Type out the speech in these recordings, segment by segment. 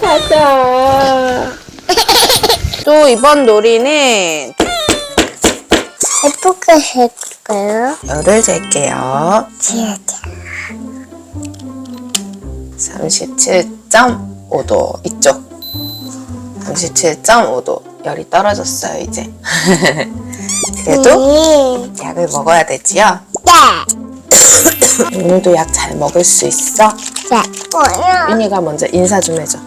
가자. 또 이번 놀이는 예쁘게 해줄까요? 열을 잴게요. 지하자. 37.5도 이쪽 37.5도 열이 떨어졌어요 이제 그래도 네. 약을 먹어야 되지요 네. 오늘도 약 잘 먹을 수 있어? 자, 뭐야? 윤희가 먼저 인사 좀 해줘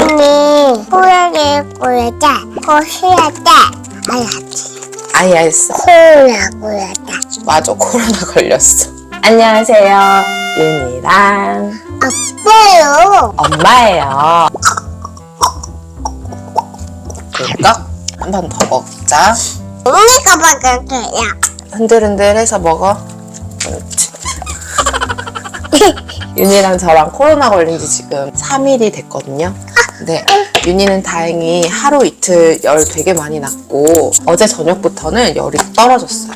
언니, 호랑이 꼬야자. 호시야자. 알았지. 알았어 코라 꼬야자. 맞아 코로나 걸렸어 안녕하세요 윤희랑 아빠요. 엄마예요 그럴까? 한 번 더 먹자 언니가 먹을게요. 흔들흔들해서 먹어. 그렇지. 윤희랑 저랑 코로나 걸린 지 지금 3일이 됐거든요. 근데 윤희는 다행히 하루 이틀 열 되게 많이 났고 어제 저녁부터는 열이 떨어졌어요.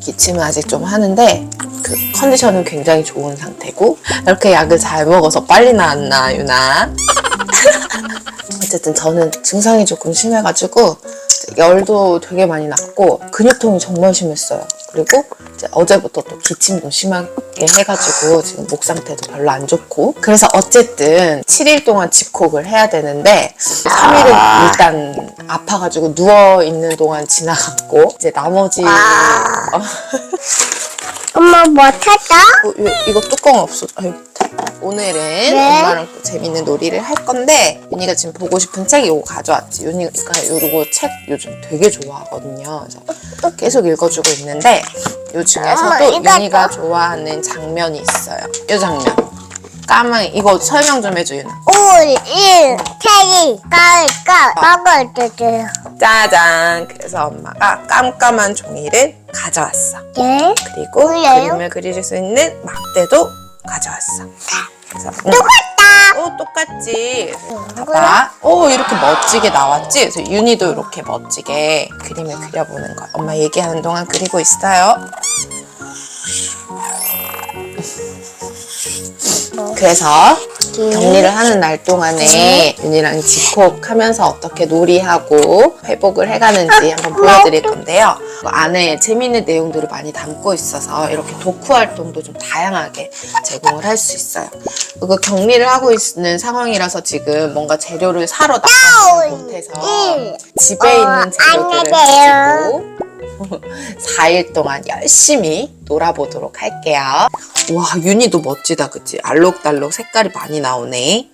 기침은 아직 좀 하는데 그 컨디션은 굉장히 좋은 상태고 이렇게 약을 잘 먹어서 빨리 나았나 유나? 어쨌든 저는 증상이 조금 심해가지고 열도 되게 많이 났고 근육통이 정말 심했어요. 그리고 어제부터 또 기침 좀 심하게 해가지고 지금 목 상태도 별로 안 좋고 그래서 어쨌든 7일 동안 집콕을 해야 되는데 3일은 일단 아파가지고 누워 있는 동안 지나갔고 이제 나머지 어, 엄마 뭐 찾아? 어, 이- 이거 뚜껑 없어. 아유, 오늘은 엄마랑 또 재밌는 놀이를 할 건데 윤희가 지금 보고 싶은 책 이거 가져왔지. 윤희가 이거 책 요즘 되게 좋아하거든요. 그래서 계속 읽어주고 있는데 이 엄마, 중에서도 이거 윤희가 좋아하는 장면이 있어요. 이 장면. 까망이 이거 설명 좀 해줘 윤아. 5, 1, 체리, 가을, 가을. 먹을 때요. 짜잔. 그래서 엄마가 깜깜한 종이를 가져왔어. 네. 그리고 뭐예요? 그림을 그릴 수 있는 막대도 가져왔어. 그래서 음, 똑같다. 오 똑같지. 봐봐. 오 이렇게 멋지게 나왔지. 그래서 윤희도 이렇게 멋지게 그림을 그려보는 거야. 엄마 얘기하는 동안 그리고 있어요. 그래서 격리를 하는 날 동안에 윤희랑 집콕하면서 어떻게 놀이하고 회복을 해가는지 한번 보여드릴 건데요. 그 안에 재미있는 내용들을 많이 담고 있어서 이렇게 도쿠 활동도 좀 다양하게 제공을 할 수 있어요. 그리고 격리를 하고 있는 상황이라서 지금 뭔가 재료를 사러 나가지 못해서 집에 어, 있는 재료들을 안녕하세요. 가지고 4일 동안 열심히 놀아보도록 할게요. 와, 윤희도 멋지다, 그치? 알록달록 색깔이 많이 나오네.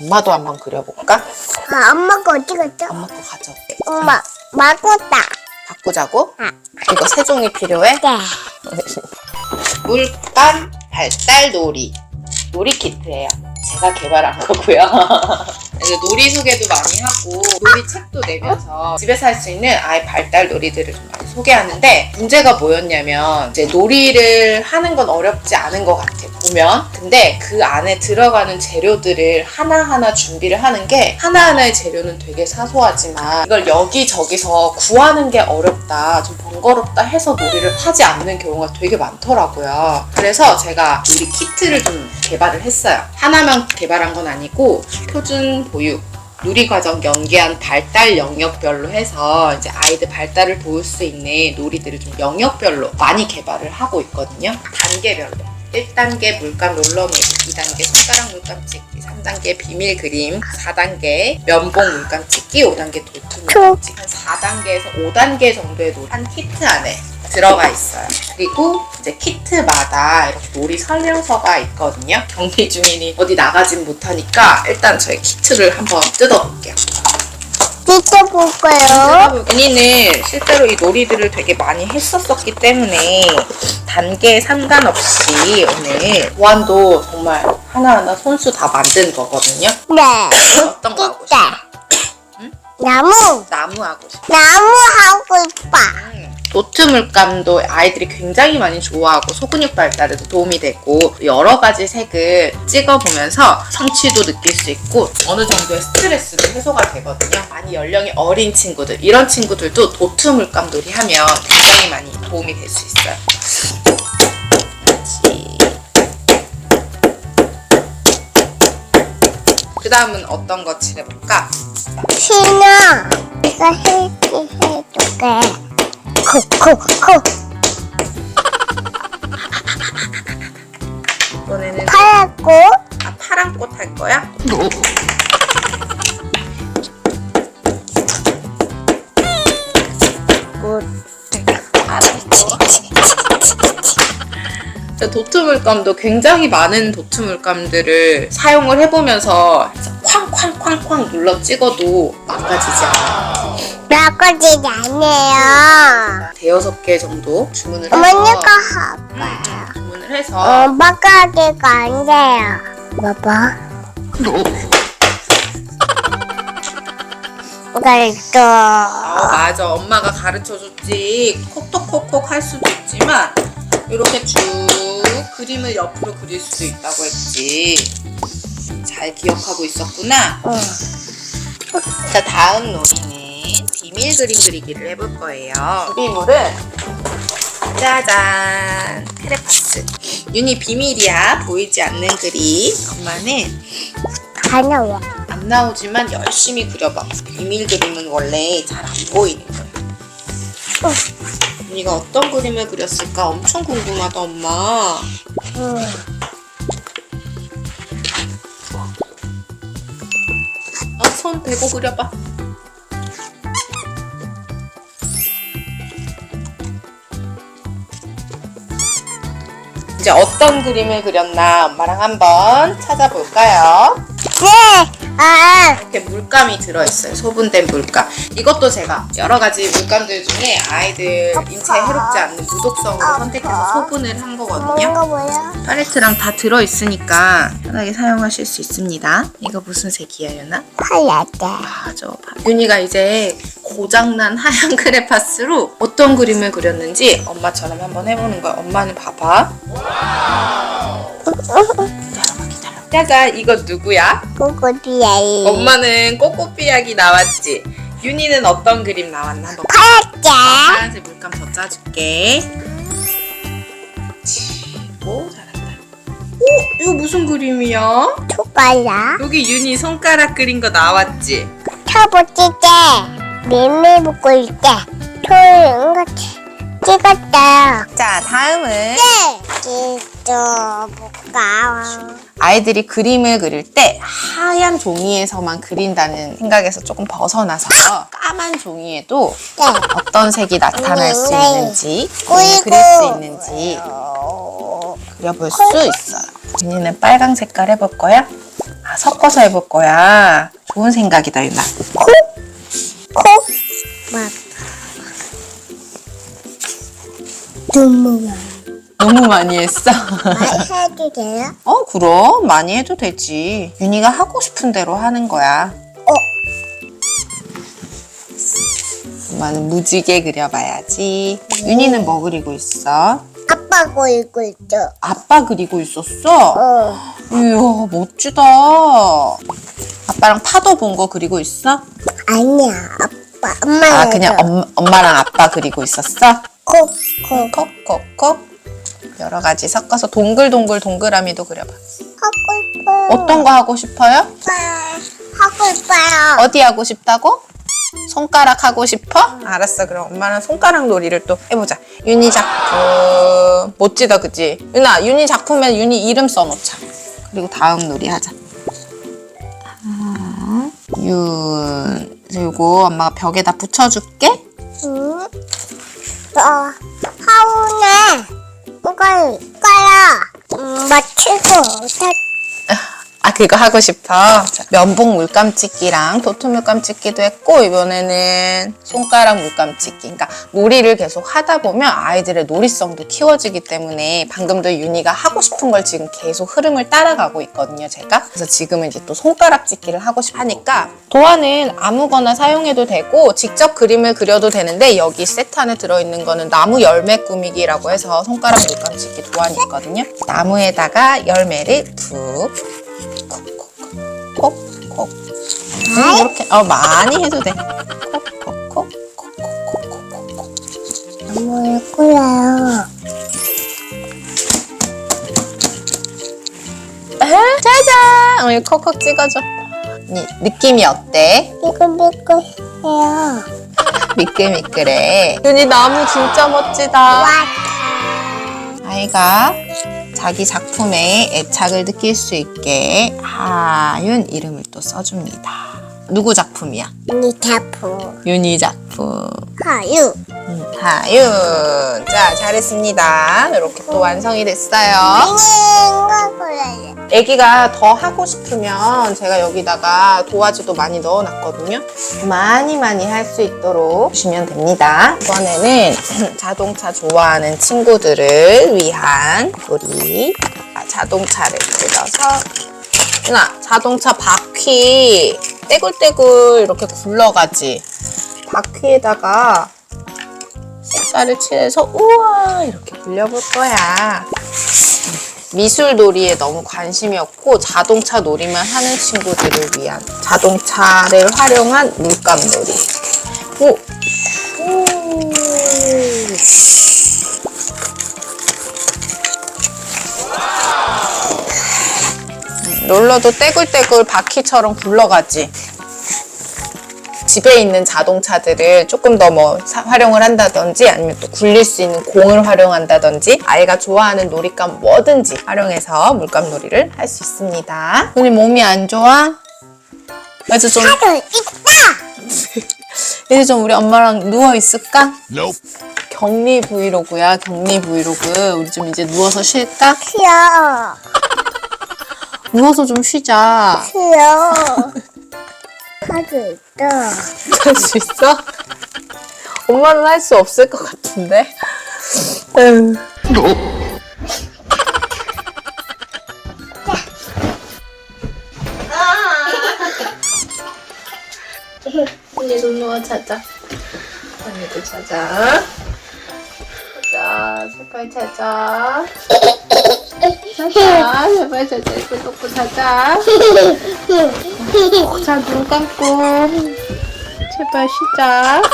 엄마도 한번 그려볼까? 아, 엄마가 어디 갔죠? 엄마 거 가져올게. 엄마, 맞았다. 바꾸자고? 응. 이거 세 종이 필요해? 네. 물감 발달 놀이 놀이 키트예요. 제가 개발한 거고요. 놀이 소개도 많이 하고 놀이 책도 내면서 집에서 할 수 있는 아이 발달 놀이들을 좀 많이 소개하는데 문제가 뭐였냐면 이제 놀이를 하는 건 어렵지 않은 것 같아 보면 근데 그 안에 들어가는 재료들을 하나하나 준비를 하는 게 하나하나의 재료는 되게 사소하지만 이걸 여기저기서 구하는 게 어렵다 좀 번거롭다 해서 놀이를 하지 않는 경우가 되게 많더라고요 그래서 제가 놀이 키트를 좀 개발을 했어요 하나만 개발한 건 아니고 표준 보육 놀이 과정 연계한 발달 영역별로 해서 이제 아이들 발달을 도울 수 있는 놀이들을 좀 영역별로 많이 개발을 하고 있거든요. 단계별로. 1단계 물감 롤러놀이, 2단계 손가락 물감 찍기, 3단계 비밀 그림, 4단계 면봉 물감 찍기, 5단계 도트 물감 찍기, 한 4단계에서 5단계 정도의 놀이 한 키트 안에 들어가 있어요. 그리고 이제 키트마다 이렇게 놀이 설명서가 있거든요. 격리 중이니 어디 나가진 못하니까 일단 저희 키트를 한번 뜯어볼게요. 진짜 볼까요? 윤희는 실제로 이 놀이들을 되게 많이 했었었기 때문에 단계에 상관없이 오늘 보안도 정말 하나하나 손수 다 만든 거거든요. 네. 어떤 거 하고 싶어? 진짜. 나무. 나무 하고 싶어. 나무 하고 싶어. 도트 물감도 아이들이 굉장히 많이 좋아하고 소근육 발달에도 도움이 되고 여러 가지 색을 찍어보면서 성취도 느낄 수 있고 어느 정도의 스트레스도 해소가 되거든요. 많이 연령이 어린 친구들 이런 친구들도 도트 물감 놀이하면 굉장히 많이 도움이 될 수 있어요. 그 다음은 어떤 거 칠해볼까? 신아, 이거 해줄게. 콕콕콕. 이번에는 파랗고, 아, 파란 꽃 할 거야? 꽃. 알았어. 저 도트 물감도 굉장히 많은 도트 물감들을 사용을 해보면서 쾅쾅쾅쾅 눌러 찍어도 망가지지 않아요. 나까지 아니에요. 대여섯 개 정도 주문을 해서 어머니가 아파요. 주문을 해서 엄마가 하기가 안 돼요. 봐봐. 이걸 아, 맞아. 엄마가 가르쳐 줬지. 콕톡콕콕 할 수도 있지만 이렇게 쭉 그림을 옆으로 그릴 수도 있다고 했지. 잘 기억하고 있었구나. 또, 응. 자, 다음 놀이는 비밀 그림 그리기를 해볼 거예요. 준비물은 짜잔 크레파스. 윤이 비밀이야. 보이지 않는 그림. 엄마는 가나워. 안 나오지만 열심히 그려봐. 비밀 그림은 원래 잘 안 보이는 거야. 언니가 어떤 그림을 그렸을까 엄청 궁금하다, 엄마. 응. 어, 손 대고 그려봐. 이제 어떤 그림을 그렸나 엄마랑 한번 찾아볼까요? 네. 아, 이렇게 물감이 들어있어요. 소분된 물감. 이것도 제가 여러 가지 물감들 중에 아이들 인체에 해롭지 않는 무독성으로 선택해서 소분을 한 거거든요. 뭐야? 팔레트랑 다 들어있으니까 편하게 사용하실 수 있습니다. 이거 무슨 색이야, 유나? 하얗게. 맞아. 윤희가 이제 고장난 하얀 크레파스로 어떤 그림을 그렸는지 엄마처럼 한번 해보는 거야. 엄마는 봐봐. 기다려봐, 기다려. 짜잔, 이거 누구야? 꼬꼬리야이. 엄마는 꼬꼬삐약이 나왔지. 윤희는 어떤 그림 나왔나? 한번 하얗게. 파란색 물감 더 짜줄게. 오, 잘한다. 오, 이거 무슨 그림이야? 초콜릿. 여기 윤희 손가락 그린 거 나왔지? 때. 먹고 있을 때. 토요일 같이 찍었다. 자, 다음은 네. 찍어볼까? 아이들이 그림을 그릴 때 하얀 종이에서만 그린다는 생각에서 조금 벗어나서 까만 종이에도 네. 어떤 색이 나타날 수 네. 있는지 그리고- 그릴 수 있는지 그려볼 수 있어요. 윤희는 빨강 색깔 해볼 거야? 아, 섞어서 해볼 거야. 좋은 생각이다, 유나. 콕. 막. 눈물. 너무 많이 했어. 말 해도 돼요? 어, 그럼 많이 해도 되지. 윤희가 하고 싶은 대로 하는 거야. 어. 엄마는 무지개 그려봐야지. 윤희는 뭐 그리고 있어? 아빠 보이고 있죠. 아빠 그리고 있었어? 어. 이야, 멋지다. 아빠랑 파도 본 거 그리고 있어? 아니야. 아빠. 엄마. 아, 그냥 엄, 엄마랑 아빠 그리고 있었어? 콕. 콕. 콕콕콕. 여러 가지 섞어서 동글동글 동그라미도 그려봐. 하고 싶어요. 어떤 거 하고 싶어요? 하고 싶어요. 어디 하고 싶다고? 손가락 하고 싶어? 알았어. 그럼 엄마랑 손가락 놀이를 또 해보자. 윤희 작품. 멋지다, 그지? 윤아, 윤희 작품에 윤희 이름 써놓자. 그리고 다음 놀이 하자. 아, 윤. 그리고 엄마가 벽에다 붙여줄게. 응. 어, 하우네. 이걸 거야. 음, 색. 아 그거 하고 싶어. 자, 면봉 물감 찍기랑 도트 물감 찍기도 했고 이번에는 손가락 물감 찍기. 그러니까 놀이를 계속 하다 보면 아이들의 놀이성도 키워지기 때문에 방금도 윤희가 하고 싶은 걸 지금 계속 흐름을 따라가고 있거든요. 제가 그래서 지금은 이제 또 손가락 찍기를 하고 싶어 하니까 도안은 아무거나 사용해도 되고 직접 그림을 그려도 되는데 여기 세트 안에 들어있는 거는 나무 열매 꾸미기라고 해서 손가락 물감 찍기 도안이 있거든요. 나무에다가 열매를 툭 콕콕콕. 음, 이렇게 어 많이 해도 돼. 콕콕콕 콕콕콕콕콕콕. 물 끓여요. 짜잔! 오늘 콕콕 찍어줘. 니, 느낌이 어때? 미끌미끌해요. 미끌미끌해. 윤이 나무 진짜 멋지다. 아이가 자기 작품에 애착을 느낄 수 있게 하윤 이름을 또 써줍니다. 누구 작품이야? 니 타프. 윤이 작품. 하유. 음, 하윤. 자, 잘했습니다. 이렇게 또 완성이 됐어요. 이거. 애기가 더 하고 싶으면 제가 여기다가 도화지도 많이 넣어놨거든요. 많이 많이 할 수 있도록 보시면 됩니다. 이번에는 자동차 좋아하는 친구들을 위한 우리 자동차를 뜯어서 누나 자동차 바퀴 떼굴떼굴 이렇게 굴러가지 바퀴에다가 색깔을 칠해서 우와 이렇게 굴려볼 거야. 미술 놀이에 너무 관심이 없고 자동차 놀이만 하는 친구들을 위한 자동차를 활용한 물감 놀이. 오. 오. 음, 롤러도 떼굴떼굴 바퀴처럼 굴러가지. 집에 있는 자동차들을 조금 더 뭐 활용을 한다든지 아니면 또 굴릴 수 있는 공을 활용한다든지 아이가 좋아하는 놀이감 뭐든지 활용해서 물감 놀이를 할 수 있습니다. 오늘 몸이 안 좋아? 그래서 좀 하도 있다. 이제 좀 우리 엄마랑 누워 있을까? Nope. 격리 브이로그야 격리 브이로그 우리 좀 이제 누워서 쉴까? 귀여워. 누워서 좀 쉬자. 귀여워. 하도 있다. 할 수 있어? 엄마는 할 수 없을 것 같은데. 에휴. 언니도 누워 자자. 언니도 자자. 자자, 제발 자자. 자자, 제발 자자. 이거 놓고 자자. 자, 눈 감고. 제발 쉬자.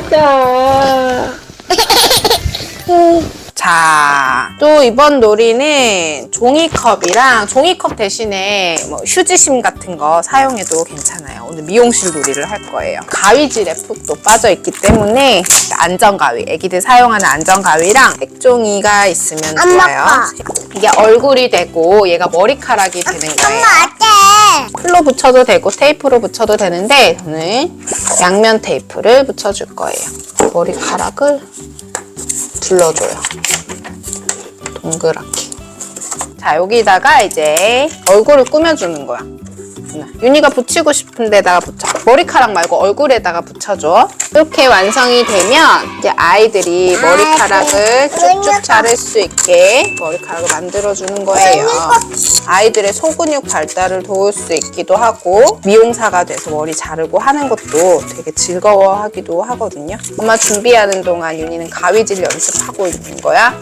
가자. 자, 또 이번 놀이는 종이컵이랑 종이컵 대신에 뭐 휴지심 같은 거 사용해도 괜찮아요. 오늘 미용실 놀이를 할 거예요. 가위질에 푹 또 빠져 있기 때문에 안전가위, 애기들 사용하는 안전가위랑 색종이가 있으면 좋아요. 아빠. 이게 얼굴이 되고 얘가 머리카락이 되는 거예요. 엄마 어때? 풀로 붙여도 되고 테이프로 붙여도 되는데 저는 양면 테이프를 붙여줄 거예요. 머리카락을 둘러줘요. 동그랗게. 자 여기다가 이제 얼굴을 꾸며주는 거야. 누나. 윤희가 붙이고 싶은 데다가 붙여. 머리카락 말고 얼굴에다가 붙여줘. 이렇게 완성이 되면 이제 아이들이 머리카락을 쭉쭉 자를 수 있게 머리카락을 만들어주는 거예요. 아이들의 소근육 발달을 도울 수 있기도 하고 미용사가 돼서 머리 자르고 하는 것도 되게 즐거워하기도 하거든요. 엄마 준비하는 동안 윤희는 가위질 연습하고 있는 거야.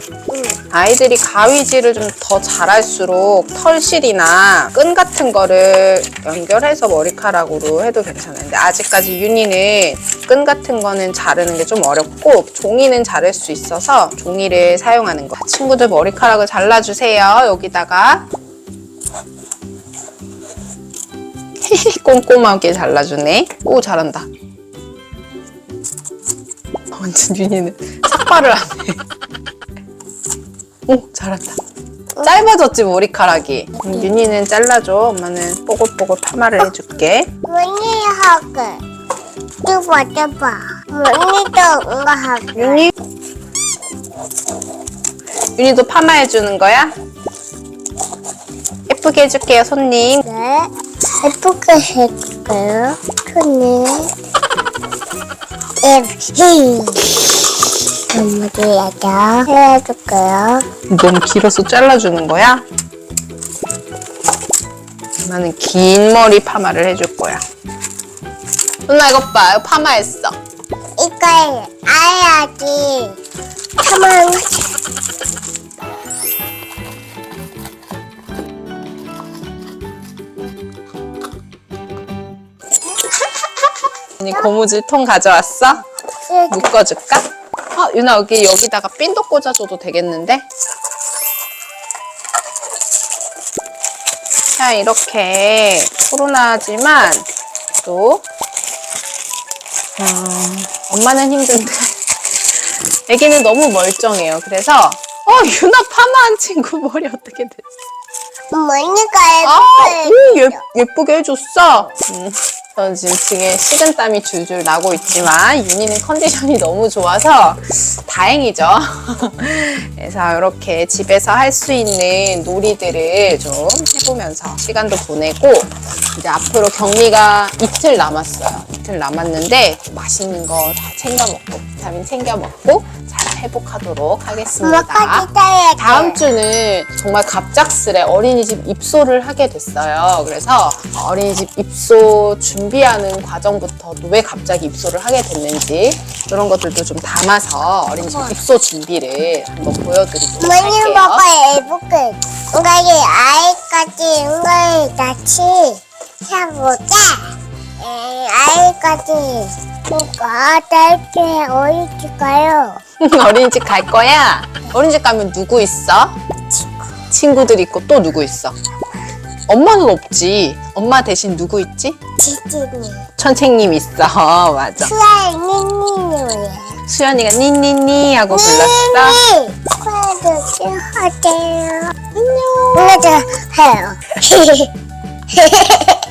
아이들이 가위질을 좀 더 잘할수록 털실이나 끈 같은 거를 연결해서 머리카락으로 해도 괜찮은데 아직까지 윤희는 끈 같은 거는 자르는 게 좀 어렵고 종이는 자를 수 있어서 종이를 사용하는 거. 친구들 머리카락을 잘라주세요. 여기다가 꼼꼼하게 잘라주네. 오 잘한다. 완전 윤희는 삭발을 안 해. 오 잘한다. 짧아졌지 머리카락이. 그럼 윤희는 잘라줘. 엄마는 뽀글뽀글 파마를 해줄게. 언니 하게. 뚜봐 뚜봐. 언니도 이거 하게. 윤희. 윤희도 파마해주는 거야? 예쁘게 해줄게요 손님. 네. 예쁘게 해줄까요? 손님. 예쁘 무지에서 해줄 거예요. 너무 길어서 잘라주는 거야? 나는 긴 머리 파마를 해줄 거야. 누나 이거 봐. 이거 파마했어. 이걸 알아야지. 가만. 언니 고무줄 통 가져왔어? 예. 묶어줄까? 어, 유나 여기 여기다가 핀도 꽂아줘도 되겠는데? 자 이렇게 코로나지만 또 음, 엄마는 힘든데 애기는 너무 멀쩡해요. 그래서 어 유나 파마한 친구 머리 어떻게 됐어? 뭐니까 아, 오, 예, 예쁘게 해줬어. 음, 저는 지금 등에 식은땀이 줄줄 나고 있지만 윤희는 컨디션이 너무 좋아서 다행이죠. 그래서 이렇게 집에서 할 수 있는 놀이들을 좀 해보면서 시간도 보내고 이제 앞으로 격리가 이틀 남았어요. 이틀 남았는데 맛있는 거 다 챙겨 먹고 비타민 챙겨 먹고 잘 회복하도록 하겠습니다. 다음 주는 정말 갑작스레 어린이집 입소를 하게 됐어요. 그래서 어린이집 입소 준비 하는 과정부터 왜 갑자기 입소를 하게 됐는지 그런 것들도 좀 담아서 어린이집 입소 준비를 한번 보여드리도록 할게요. 먹어야 예쁘게 응가리 아이까지 응가리 같이 해보자 에, 아이까지 뭐가 딸게 어디 가요 어린이집 갈 거야? 어린이집 가면 누구 있어? 친구들 있고 또 누구 있어? 엄마는 없지. 엄마 대신 누구 있지? 지진이 천책님 있어. 맞아. 수아이 니니니 수연이가 니니니 하고 불렀어. 니니 수아도 좀 하세요 안녕 응가자 해요